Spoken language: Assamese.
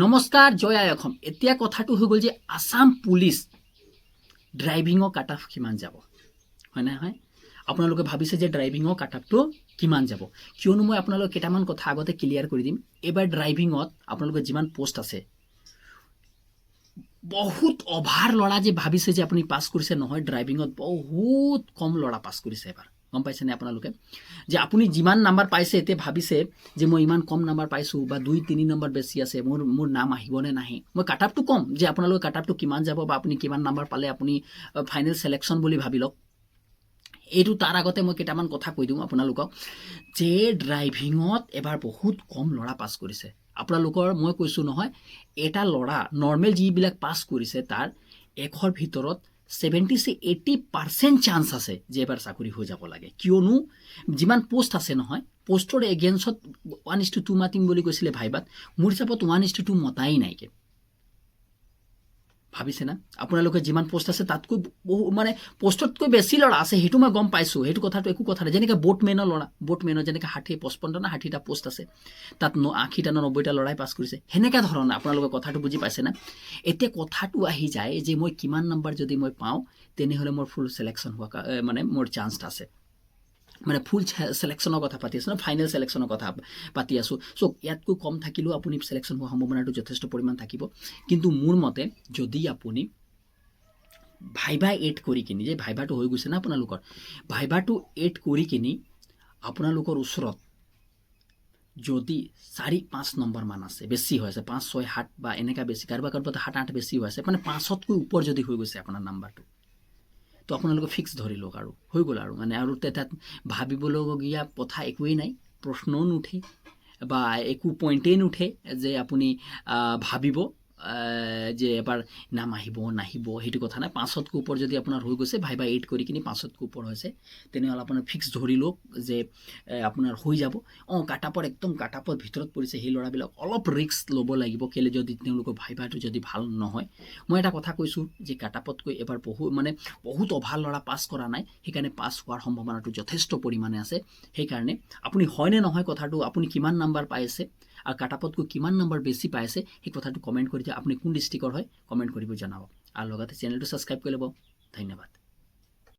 নমস্কাৰ, জয় আই অসম এতিয়া কথাটো হৈ গ'ল যে আছাম পুলিচ ড্ৰাইভিঙৰ কাট অফ কিমান যাব। হয় নে হয় আপোনালোকে ভাবিছে যে ড্ৰাইভিঙৰ কাট অফটো কিমান যাব। কিয়নো মই আপোনালোকক কেইটামান কথা আগতে ক্লিয়াৰ কৰি দিম। এইবাৰ ড্ৰাইভিঙত আপোনালোকৰ যিমান পোষ্ট আছে, বহুত অভাৰ ল'ৰা যে ভাবিছে যে আপুনি পাছ কৰিছে, নহয়, ড্ৰাইভিঙত বহুত কম ল'ৰা পাছ কৰিছে এবাৰ। গম পাইছেনে আপোনালোকে? যে আপুনি যিমান নাম্বাৰ পাইছে, এতিয়া ভাবিছে যে মই ইমান কম নাম্বাৰ পাইছোঁ বা দুই, তিনি নম্বৰ বেছি আছে, মোৰ মোৰ নাম আহিবনে নাহে? মই কাট আপটো ক'ম যে আপোনালোকৰ কাট আপটো কিমান যাব বা আপুনি কিমান নাম্বাৰ পালে আপুনি ফাইনেল চিলেকশ্যন বুলি ভাবি লওক। এইটো তাৰ আগতে মই কেইটামান কথা কৈ দিওঁ আপোনালোকক, যে ড্ৰাইভিঙত এবাৰ বহুত কম ল'ৰা পাছ কৰিছে। আপোনালোকৰ, মই কৈছোঁ নহয়, এটা ল'ৰা নৰ্মেল যিবিলাক পাছ কৰিছে, তাৰ এশৰ ভিতৰত ছেভেণ্টি চি এইটি পাৰ্চেণ্ট চান্স আছে যে এবাৰ চাকৰি হৈ যাব লাগে। কিয়নো যিমান পোষ্ট আছে নহয় পোষ্টৰ এগেইনষ্টত ওৱান ইজ টু টু মাতিম বুলি কৈছিলে ভাইবাত মোৰ হিচাপত ওৱান ইজ টু টু মতাই নাইকে। ভাবিছে না? আপোনালোকে যিমান পোষ্ট আছে, তাতকৈ বহু মানে পোষ্টতকৈ বেছি ল'ৰা আছে, সেইটো মই গম পাইছোঁ। সেইটো কথাটো একো কথা নাই। যেনেকৈ বোটমেনৰ ল'ৰা বোটমেনৰ যেনেকৈ ষাঠি, পঁচপন্ন না ষাঠিটা পোষ্ট আছে, তাত ন, আশীটা ন নব্বৈটা ল'ৰাই পাছ কৰিছে সেনেকুৱা ধৰণৰ আপোনালোকে কথাটো বুজি পাইছে না? এতিয়া কথাটো আহি যায় যে মই কিমান নম্বৰ যদি মই পাওঁ, তেনেহ'লে মোৰ ফুল চিলেকশ্যন হোৱা মানে মোৰ চান্স আছে। মানে ফুল চিলেকশ্যনৰ কথা পাতি আছোঁ ন ফাইনেল চিলেকশ্যনৰ কথা পাতি আছোঁ। চ' ইয়াতকৈ কম থাকিলেও আপুনি চিলেকশ্যন হোৱাৰ সম্ভাৱনাটো যথেষ্ট পৰিমাণ থাকিব। কিন্তু মোৰ মতে যদি আপুনি ভাইভা এড কৰি কিনি যে ভাইভাটো হৈ গৈছে না আপোনালোকৰ ভাইভাটো এড কৰি কিনি আপোনালোকৰ ওচৰত যদি চাৰি পাঁচ নম্বৰমান আছে বেছি হৈ আছে পাঁচ ছয় সাত বা এনেকুৱা বেছি কাৰোবাৰ কাৰোবাৰ সাত আঠ বেছি হৈ আছে মানে পাঁচতকৈ ওপৰ যদি হৈ গৈছে আপোনাৰ নাম্বাৰটো তো আপোনালোকে ফিক্স ধৰি লওক আৰু হৈ গ'ল আৰু। মানে আৰু তাত ভাবিবলগীয়া কথা একোৱেই নাই প্ৰশ্নও নুঠে বা একো পইণ্টেই নুঠে যে আপুনি ভাবিব। যে এবাৰ নাম আহিব নাহিব সেইটো কথা নাই। পাঁচতকৈ ওপৰ যদি আপোনাৰ হৈ গৈছে ভাইবা এইট কৰি কিনি পাঁচতকৈ ওপৰ হৈছে তেনেহ'লে আপোনাৰ ফিক্স ধৰি লওক যে আপোনাৰ হৈ যাব। অঁ কাটাপৰ একদম কাটাপৰ ভিতৰত পৰিছে সেই ল'ৰাবিলাক। অলপ ৰিস্ক ল'ব লাগিব কেলৈ যদি তেওঁলোকৰ ভাইভাটো যদি ভাল নহয়। মই এটা কথা কৈছোঁ যে কাটাপতকৈ এবাৰ বহু মানে বহুত অভাৰ ল'ৰা পাছ কৰা নাই সেইকাৰণে পাছ হোৱাৰ সম্ভাৱনাটো যথেষ্ট পৰিমাণে আছে। সেইকাৰণে আপুনি হয়নে নহয় কথাটো আপুনি কিমান নাম্বাৰ পাই আছে আৰু কাটাপতকৈ কিমান নাম্বাৰ বেছি পাই আছে সেই কথাটো কমেণ্ট কৰি আপুনি কোন ডিষ্ট্ৰিক্টৰ হয় কমেণ্ট কৰিব জনাব আৰু লগতে চেনেলটো ছাবস্ক্ৰাইব কৰি ধন্যবাদ।